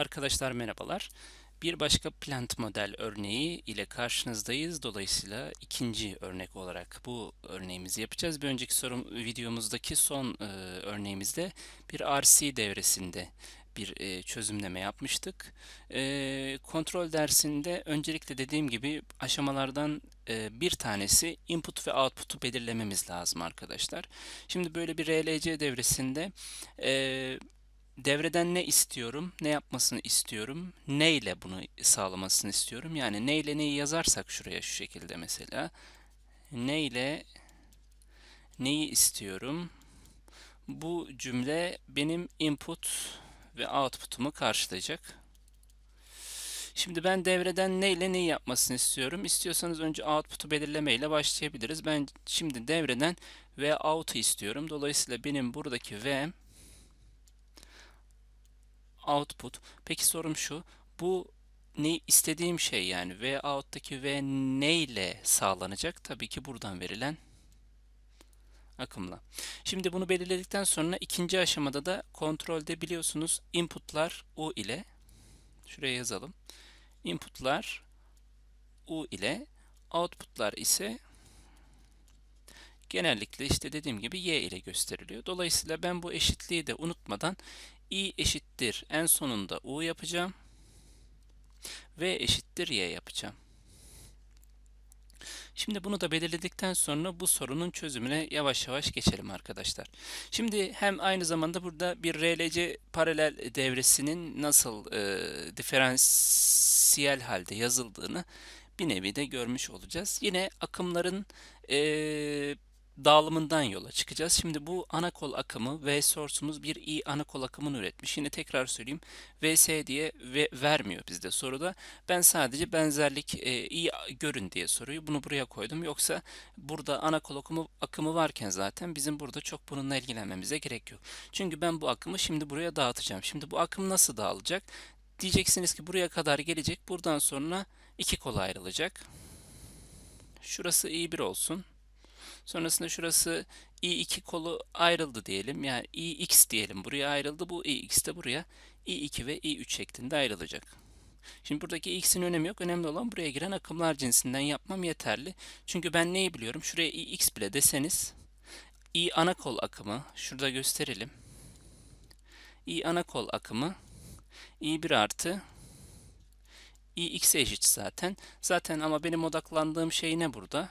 Arkadaşlar merhabalar. Bir başka plant model örneği ile karşınızdayız. Dolayısıyla ikinci örnek olarak bu örneğimizi yapacağız. Bir önceki sorum videomuzdaki son e, örneğimizde bir RC devresinde bir e, çözümleme yapmıştık. E, kontrol dersinde öncelikle dediğim gibi aşamalardan e, bir tanesi input ve output'u belirlememiz lazım arkadaşlar. Şimdi böyle bir RLC devresinde e, devreden ne istiyorum, ne yapmasını istiyorum, ne ile bunu sağlamasını istiyorum. Yani ne ile neyi yazarsak şuraya şu şekilde mesela. Ne ile neyi istiyorum? Bu cümle benim input ve output'umu karşılayacak. Şimdi ben devreden ne ile neyi yapmasını istiyorum. İstiyorsanız önce output'u belirleme ile başlayabiliriz. Ben şimdi devreden v out'u istiyorum. Dolayısıyla benim buradaki v output. Peki sorum şu. Bu ne istediğim şey yani v out'taki v ne ile sağlanacak? Tabii ki buradan verilen akımla. Şimdi bunu belirledikten sonra ikinci aşamada da kontrolde biliyorsunuz inputlar u ile şuraya yazalım. Inputlar u ile outputlar ise genellikle işte dediğim gibi y ile gösteriliyor. Dolayısıyla ben bu eşitliği de unutmadan i eşittir en sonunda u yapacağım. v eşittir y yapacağım. Şimdi bunu da belirledikten sonra bu sorunun çözümüne yavaş yavaş geçelim arkadaşlar. Şimdi hem aynı zamanda burada bir RLC paralel devresinin nasıl e, diferansiyel halde yazıldığını bir nevi de görmüş olacağız. Yine akımların e, dağılımından yola çıkacağız. Şimdi bu ana kol akımı V source'umuz bir i ana kol akımını üretmiş. Yine tekrar söyleyeyim. VS diye ve vermiyor bizde soruda. Ben sadece benzerlik e, i görün diye soruyu bunu buraya koydum. Yoksa burada ana kol akımı, akımı varken zaten bizim burada çok bununla ilgilenmemize gerek yok. Çünkü ben bu akımı şimdi buraya dağıtacağım. Şimdi bu akım nasıl dağılacak? Diyeceksiniz ki buraya kadar gelecek. Buradan sonra iki kola ayrılacak. Şurası i1 olsun. Sonrasında şurası i2 kolu ayrıldı diyelim. Yani ix diyelim buraya ayrıldı. Bu ix de buraya i2 ve i3 şeklinde ayrılacak. Şimdi buradaki x'in önemi yok. Önemli olan buraya giren akımlar cinsinden yapmam yeterli. Çünkü ben neyi biliyorum? Şuraya ix bile deseniz i ana kol akımı şurada gösterelim. i ana kol akımı i1 artı ix eşit zaten. Zaten ama benim odaklandığım şey ne burada?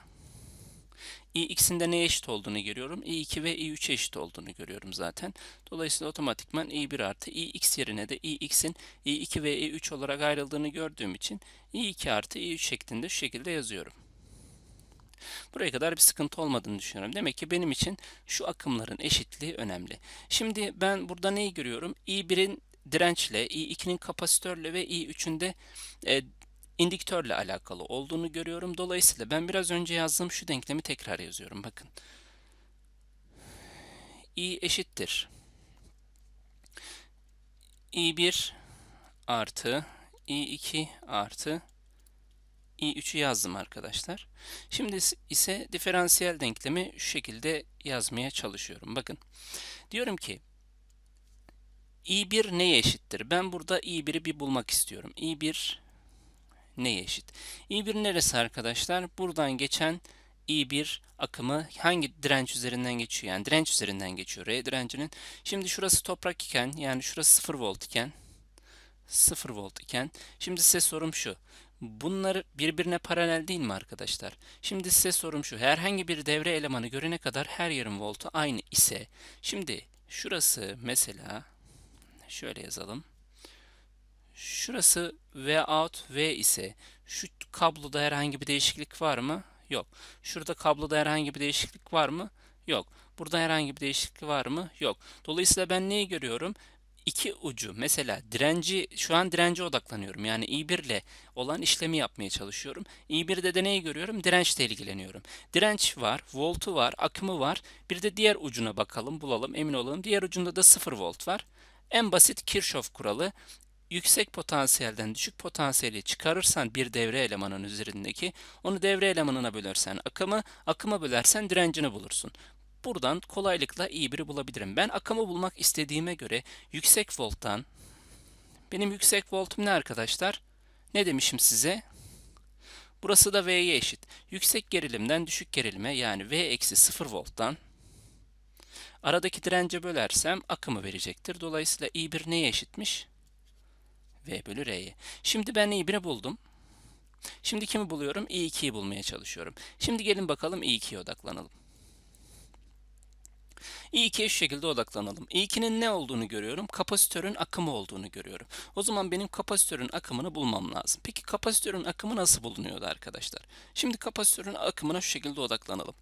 İ'x'in de neye eşit olduğunu görüyorum. i2 ve i3 eşit olduğunu görüyorum zaten. Dolayısıyla otomatikman i1 artı ix yerine de i'x'in i2 ve i3 olarak ayrıldığını gördüğüm için i2 artı i3 şeklinde şu şekilde yazıyorum. Buraya kadar bir sıkıntı olmadığını düşünüyorum. Demek ki benim için şu akımların eşitliği önemli. Şimdi ben burada neyi görüyorum? i1'in dirençle, i2'nin kapasitörle ve i3'ün de e, indüktörle alakalı olduğunu görüyorum. Dolayısıyla ben biraz önce yazdığım şu denklemi tekrar yazıyorum. Bakın. I eşittir. I1 artı I2 artı i3'ü yazdım arkadaşlar. Şimdi ise diferansiyel denklemi şu şekilde yazmaya çalışıyorum. Bakın. Diyorum ki i1 neye eşittir? Ben burada i1'i bir bulmak istiyorum. i1 neye eşit? I1 neresi arkadaşlar? Buradan geçen I1 akımı hangi direnç üzerinden geçiyor? Yani direnç üzerinden geçiyor R direncinin. Şimdi şurası toprak iken yani şurası 0 volt iken 0 volt iken şimdi size sorum şu. Bunlar birbirine paralel değil mi arkadaşlar? Şimdi size sorum şu. Herhangi bir devre elemanı görene kadar her yerin voltu aynı ise şimdi şurası mesela şöyle yazalım. Şurası V out V ise şu kabloda herhangi bir değişiklik var mı? Yok. Şurada kabloda herhangi bir değişiklik var mı? Yok. Burada herhangi bir değişiklik var mı? Yok. Dolayısıyla ben neyi görüyorum? İki ucu mesela direnci şu an dirence odaklanıyorum. Yani I1 ile olan işlemi yapmaya çalışıyorum. I1'de de neyi görüyorum? Dirençle ilgileniyorum. Direnç var, voltu var, akımı var. Bir de diğer ucuna bakalım, bulalım, emin olalım. Diğer ucunda da 0 volt var. En basit Kirchhoff kuralı yüksek potansiyelden düşük potansiyeli çıkarırsan bir devre elemanının üzerindeki onu devre elemanına bölersen akımı, akıma bölersen direncini bulursun. Buradan kolaylıkla iyi biri bulabilirim. Ben akımı bulmak istediğime göre yüksek volttan Benim yüksek voltum ne arkadaşlar? Ne demişim size? Burası da V'ye eşit. Yüksek gerilimden düşük gerilime yani V eksi 0 volttan aradaki dirence bölersem akımı verecektir. Dolayısıyla I1 neye eşitmiş? V bölü R'ye. Şimdi ben I1'i buldum. Şimdi kimi buluyorum? I2'yi bulmaya çalışıyorum. Şimdi gelin bakalım I2'ye odaklanalım. I2'ye şu şekilde odaklanalım. I2'nin ne olduğunu görüyorum? Kapasitörün akımı olduğunu görüyorum. O zaman benim kapasitörün akımını bulmam lazım. Peki kapasitörün akımı nasıl bulunuyordu arkadaşlar? Şimdi kapasitörün akımına şu şekilde odaklanalım.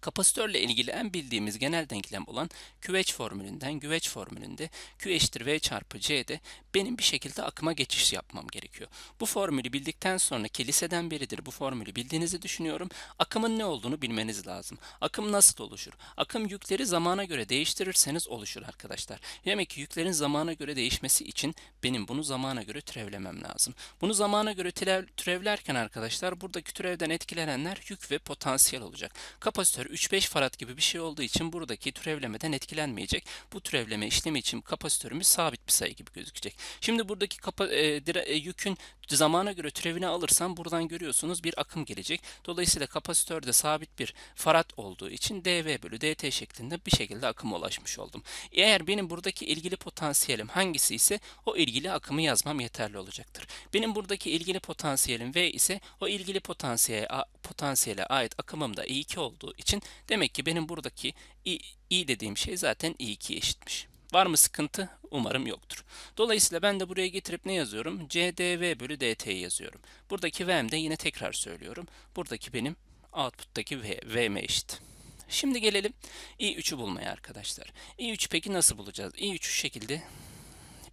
Kapasitörle ilgili en bildiğimiz genel denklem olan QH formülünden güveç formülünde Q eşittir V çarpı C'de benim bir şekilde akıma geçiş yapmam gerekiyor. Bu formülü bildikten sonra ki liseden beridir bu formülü bildiğinizi düşünüyorum. Akımın ne olduğunu bilmeniz lazım. Akım nasıl oluşur? Akım yükleri zamana göre değiştirirseniz oluşur arkadaşlar. Demek ki yüklerin zamana göre değişmesi için benim bunu zamana göre türevlemem lazım. Bunu zamana göre türev, türevlerken arkadaşlar buradaki türevden etkilenenler yük ve potansiyel olacak. Kapasitör 3-5 farad gibi bir şey olduğu için buradaki türevlemeden etkilenmeyecek. Bu türevleme işlemi için kapasitörümüz sabit bir sayı gibi gözükecek. Şimdi buradaki kapa, e, dire, e, yükün zamana göre türevini alırsam buradan görüyorsunuz bir akım gelecek. Dolayısıyla kapasitörde sabit bir farad olduğu için dV bölü dt şeklinde bir şekilde akıma ulaşmış oldum. Eğer benim buradaki ilgili potansiyelim hangisi ise o ilgili akımı yazmam yeterli olacaktır. Benim buradaki ilgili potansiyelim V ise o ilgili potansiyele, potansiyele ait akımım da I2 olduğu için demek ki benim buradaki I, I dediğim şey zaten I2'ye eşitmiş. Var mı sıkıntı? Umarım yoktur. Dolayısıyla ben de buraya getirip ne yazıyorum? CdV bölü dt'yi yazıyorum. Buradaki V'm de yine tekrar söylüyorum. Buradaki benim output'taki V, V'me eşit. Şimdi gelelim i3'ü bulmaya arkadaşlar. i3 peki nasıl bulacağız? i3 şu şekilde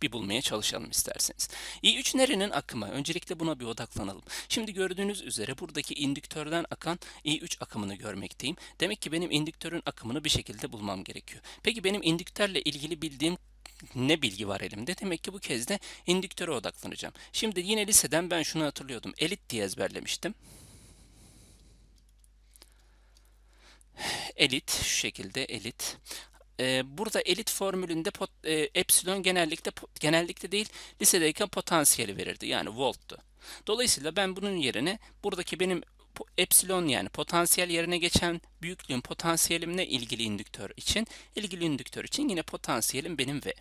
bir bulmaya çalışalım isterseniz. i3 nerenin akımı? Öncelikle buna bir odaklanalım. Şimdi gördüğünüz üzere buradaki indüktörden akan i3 akımını görmekteyim. Demek ki benim indüktörün akımını bir şekilde bulmam gerekiyor. Peki benim indüktörle ilgili bildiğim ne bilgi var elimde? Demek ki bu kez de indüktöre odaklanacağım. Şimdi yine liseden ben şunu hatırlıyordum. Elit diye ezberlemiştim. Elit, şu şekilde elit. Ee, burada elit formülünde pot, e, epsilon genellikle genellikle değil lisedeyken potansiyeli verirdi. Yani volttu. Dolayısıyla ben bunun yerine buradaki benim epsilon yani potansiyel yerine geçen büyüklüğün potansiyelimle ilgili indüktör için ilgili indüktör için yine potansiyelim benim V.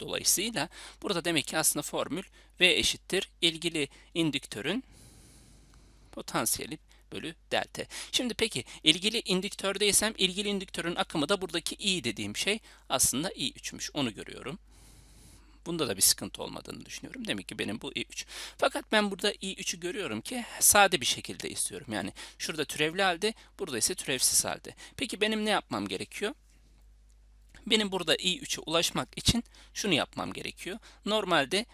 Dolayısıyla burada demek ki aslında formül V eşittir ilgili indüktörün potansiyeli bölü delta. Şimdi peki ilgili indüktördeysem ilgili indüktörün akımı da buradaki I dediğim şey aslında I3'müş. Onu görüyorum. Bunda da bir sıkıntı olmadığını düşünüyorum. Demek ki benim bu i3. Fakat ben burada i3'ü görüyorum ki sade bir şekilde istiyorum. Yani şurada türevli halde, burada ise türevsiz halde. Peki benim ne yapmam gerekiyor? Benim burada i3'e ulaşmak için şunu yapmam gerekiyor. Normalde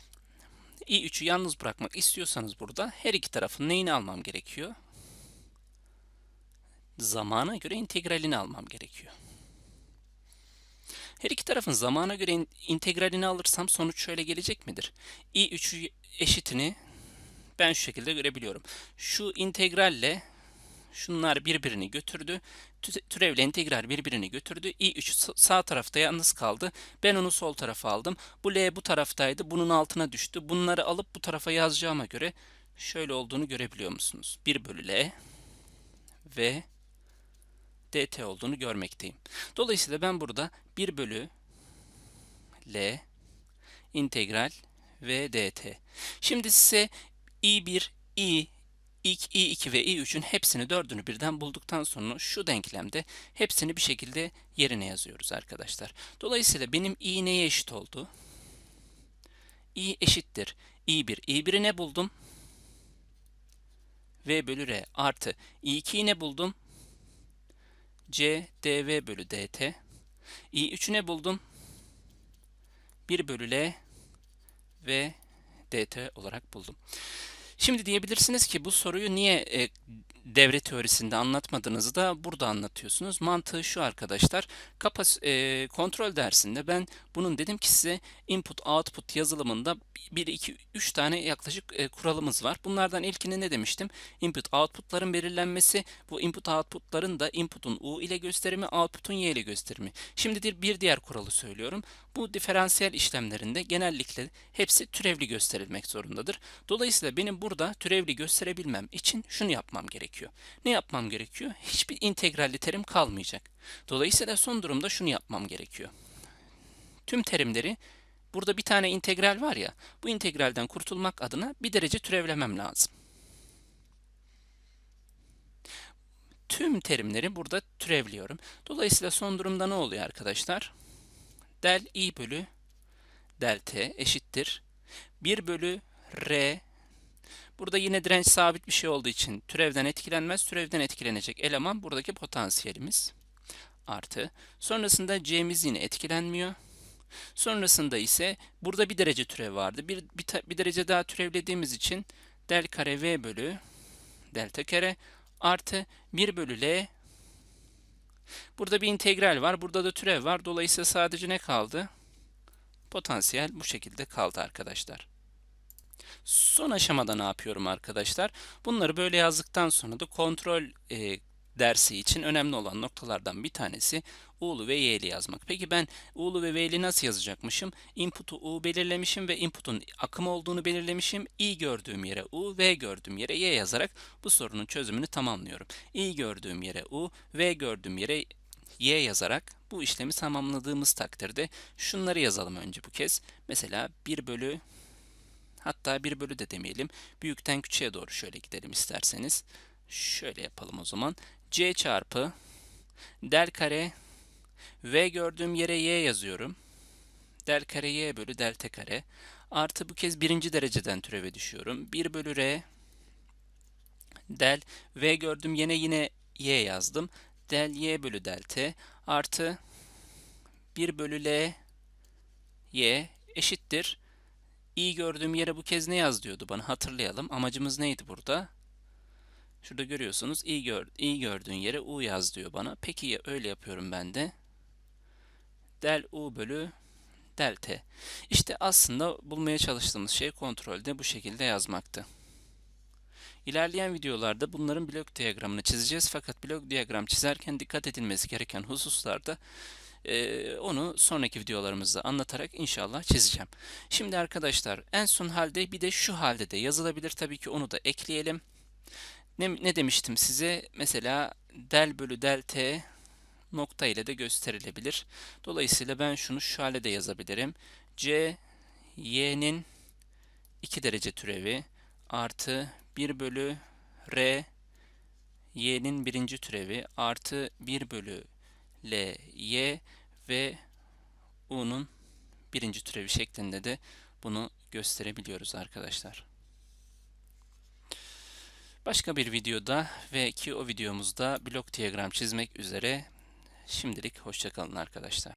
i3'ü yalnız bırakmak istiyorsanız burada her iki tarafın neyini almam gerekiyor? Zamana göre integralini almam gerekiyor. Her iki tarafın zamana göre integralini alırsam sonuç şöyle gelecek midir? i3 eşitini ben şu şekilde görebiliyorum. Şu integralle şunlar birbirini götürdü. Türevle integral birbirini götürdü. i3 sağ tarafta yalnız kaldı. Ben onu sol tarafa aldım. Bu l bu taraftaydı. Bunun altına düştü. Bunları alıp bu tarafa yazacağıma göre şöyle olduğunu görebiliyor musunuz? 1 bölü l ve dt olduğunu görmekteyim. Dolayısıyla ben burada 1 bölü L integral v dt. Şimdi size i1, i, i2 ve i3'ün hepsini dördünü birden bulduktan sonra şu denklemde hepsini bir şekilde yerine yazıyoruz arkadaşlar. Dolayısıyla benim i neye eşit oldu? i eşittir i1. i1'i ne buldum? v bölü r artı i2'yi ne buldum? C dv bölü dt. i3'ü ne buldum? 1 bölü L ve dt olarak buldum. Şimdi diyebilirsiniz ki bu soruyu niye e, devre teorisinde anlatmadığınızı da burada anlatıyorsunuz. Mantığı şu arkadaşlar. Kapas e, kontrol dersinde ben bunun dedim ki size input output yazılımında 1 2 3 tane yaklaşık e, kuralımız var. Bunlardan ilkini ne demiştim? Input output'ların belirlenmesi. Bu input output'ların da input'un u ile gösterimi, output'un y ile gösterimi. Şimdi bir diğer kuralı söylüyorum. Bu diferansiyel işlemlerinde genellikle hepsi türevli gösterilmek zorundadır. Dolayısıyla benim burada türevli gösterebilmem için şunu yapmam gerekiyor. Ne yapmam gerekiyor? Hiçbir integralli terim kalmayacak. Dolayısıyla son durumda şunu yapmam gerekiyor. Tüm terimleri burada bir tane integral var ya, bu integralden kurtulmak adına bir derece türevlemem lazım. Tüm terimleri burada türevliyorum. Dolayısıyla son durumda ne oluyor arkadaşlar? Del i bölü del t eşittir. 1 bölü r Burada yine direnç sabit bir şey olduğu için türevden etkilenmez. Türevden etkilenecek eleman buradaki potansiyelimiz. Artı. Sonrasında c'miz yine etkilenmiyor. Sonrasında ise burada bir derece türev vardı. Bir, bir, bir derece daha türevlediğimiz için del kare v bölü delta kare artı 1 bölü l Burada bir integral var. Burada da türev var. Dolayısıyla sadece ne kaldı? Potansiyel bu şekilde kaldı arkadaşlar. Son aşamada ne yapıyorum arkadaşlar? Bunları böyle yazdıktan sonra da kontrol e, dersi için önemli olan noktalardan bir tanesi U'lu ve Y'li yazmak. Peki ben U'lu ve V'li nasıl yazacakmışım? Input'u U belirlemişim ve input'un akım olduğunu belirlemişim. I gördüğüm yere U, V gördüğüm yere Y yazarak bu sorunun çözümünü tamamlıyorum. I gördüğüm yere U, V gördüğüm yere Y yazarak bu işlemi tamamladığımız takdirde şunları yazalım önce bu kez. Mesela 1 bölü hatta 1 bölü de demeyelim. Büyükten küçüğe doğru şöyle gidelim isterseniz. Şöyle yapalım o zaman. C çarpı del kare V gördüğüm yere Y yazıyorum. Del kare Y bölü delta kare. Artı bu kez birinci dereceden türeve düşüyorum. 1 bölü R del V gördüm yine yine Y yazdım. Del Y bölü del artı 1 bölü L Y eşittir. I gördüğüm yere bu kez ne yaz diyordu bana hatırlayalım. Amacımız neydi burada? Şurada görüyorsunuz i, gör, i gördüğün yere u yaz diyor bana. Peki ya öyle yapıyorum ben de. Del u bölü del t. İşte aslında bulmaya çalıştığımız şey kontrolde bu şekilde yazmaktı. İlerleyen videolarda bunların blok diyagramını çizeceğiz. Fakat blok diyagram çizerken dikkat edilmesi gereken hususlarda e, onu sonraki videolarımızda anlatarak inşallah çizeceğim. Şimdi arkadaşlar en son halde bir de şu halde de yazılabilir. Tabii ki onu da ekleyelim. Ne, ne demiştim size? Mesela del bölü del t nokta ile de gösterilebilir. Dolayısıyla ben şunu şu hale de yazabilirim. c y'nin 2 derece türevi artı 1 bölü r y'nin birinci türevi artı 1 bölü l y ve u'nun birinci türevi şeklinde de bunu gösterebiliyoruz arkadaşlar. Başka bir videoda ve ki o videomuzda blok diyagram çizmek üzere şimdilik hoşçakalın arkadaşlar.